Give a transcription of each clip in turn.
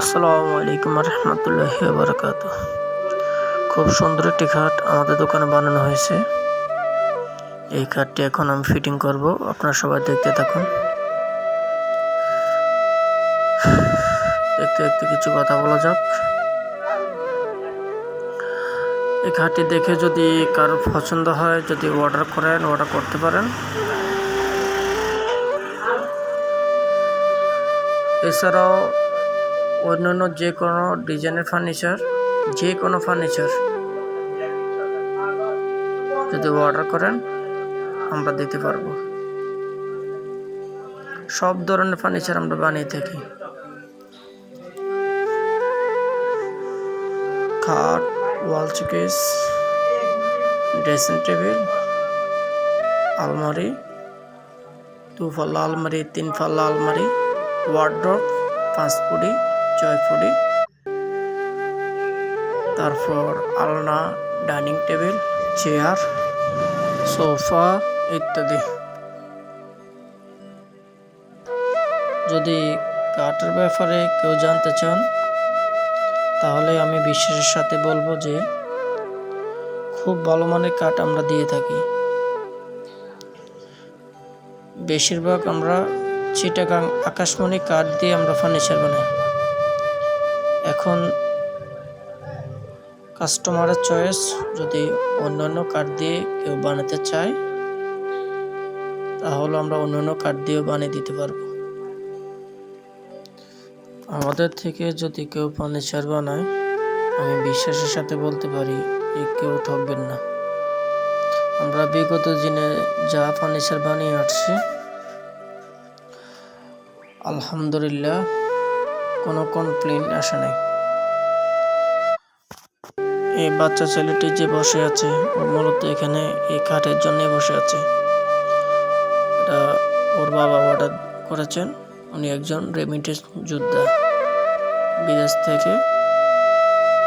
আসসালামু আলাইকুম রহমতুল্লাহ বারকাত খুব সুন্দর একটি খাট আমাদের দোকানে বানানো হয়েছে। এই খাটটি এখন আমি ফিটিং করব, আপনারা সবাই দেখতে থাকুন। দেখতে দেখতে কিছু কথা বলা যাক। এই খাটটি দেখে যদি কারও পছন্দ হয়, যদি অর্ডার করেন অর্ডার করতে পারেন। এছাড়াও অন্যান্য যে কোনো ডিজাইনের ফার্নিচার যে কোনো ফার্নিচার যদি অর্ডার করেন, আমরা দিতে পারব। সব ধরনের ফার্নিচার আমরা বানিয়ে থাকি। খাট ওয়াল চুকেস ড্রেসিং টেবিল আলমারি দু পাল্লা আলমারি তিন পাল্লা আলমারি ওয়ার্ড্রপ পাঁচ ছয় তারপর আলনা, ডাইনিং টেবিল, চেয়ার, সোফা ইত্যাদি। যদি কাঠের ব্যাপারে কেউ জানতে চান, তাহলে আমি বিশ্বাসের সাথে বলব যে, খুব ভালো মানের কাঠ আমরা দিয়ে থাকি। বেশিরভাগ আমরা চিটাগাং আকাশমণি কাঠ দিয়ে আমরা ফার্নিচার বানাই। এখন কাস্টমারের চয়েস যদি অন্যান্য কাঠ দিয়ে কেউ বানাতে চায়, তাহলে আমরা অন্যান্য কাঠ দিয়েও বানিয়ে দিতে পারব। আমাদের থেকে যদি কেউ ফার্নিচার বানায়, আমি বিশ্বাসের সাথে বলতে পারি যে কেউ ঠকবেন না। আমরা বিগত দিনে যা ফার্নিচার বানিয়ে আসছি, আলহামদুলিল্লাহ কোনো কমপ্লেন আসে নাই। এই বাচ্চা ছেলেটি যে বসে আছে মূলত এখানে এই কাঠের জন্য বসে আছে। এটা ওর বাবা অর্ডার করেছেন। উনি একজন রেমিটেন্স যোদ্ধা। বিদেশ থেকে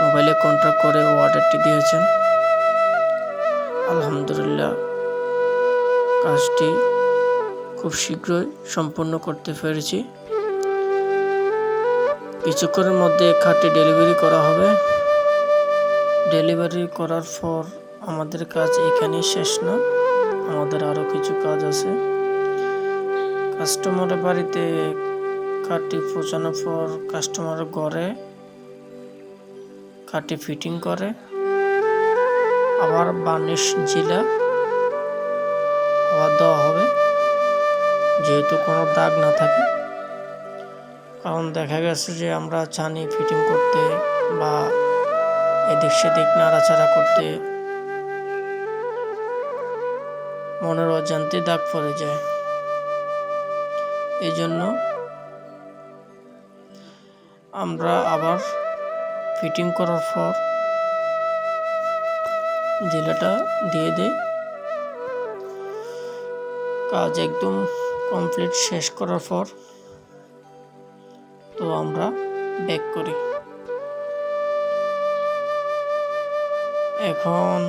মোবাইলে কন্ট্যাক্ট করে ও অর্ডারটি দিয়েছেন। আলহামদুলিল্লাহ, কাজটি খুব শীঘ্রই সম্পূর্ণ করতে পেরেছি। কিছুক্ষণের মধ্যে খাটটি ডেলিভারি করা হবে। ডেলিভারি করার পর আমাদের কাজ এখানেই শেষ না। আমাদের আরও কিছু কাজ আছে। কাস্টমারের বাড়িতে কাঠটি পৌঁছানোর পর কাস্টমার ঘরে কাঠটি ফিটিং করে। আবার বার্নিশ জিলা আবার দেওয়া হবে। যেহেতু কোনো দাগ না থাকে। কারণ দেখা গেছে যে আমরা চানি ফিটিং করতে বা এদিক সেদিক নাড়াচাড়া করতে মনের অজান্তে দাগ পড়ে যায়। এই জন্য আমরা আবার ফিটিং করার পর জেলাটা দিয়ে দেই। কাজ একদম কমপ্লিট শেষ করার পর তো আমরা ব্যাক করি। এখন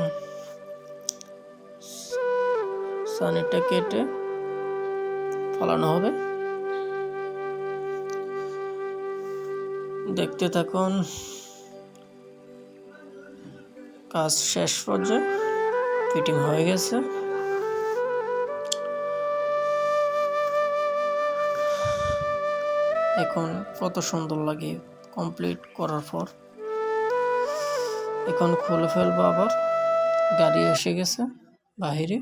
সানিটা কেটে ফলানো হবে। দেখতে থাকুন। কাজ শেষ পর্যায়ে ফিটিং হয়ে গেছে। এখন কত সুন্দর লাগে কমপ্লিট করার পর। এখন খুলে ফেলব আবার। গাড়ি এসে গেছে বাহিরে।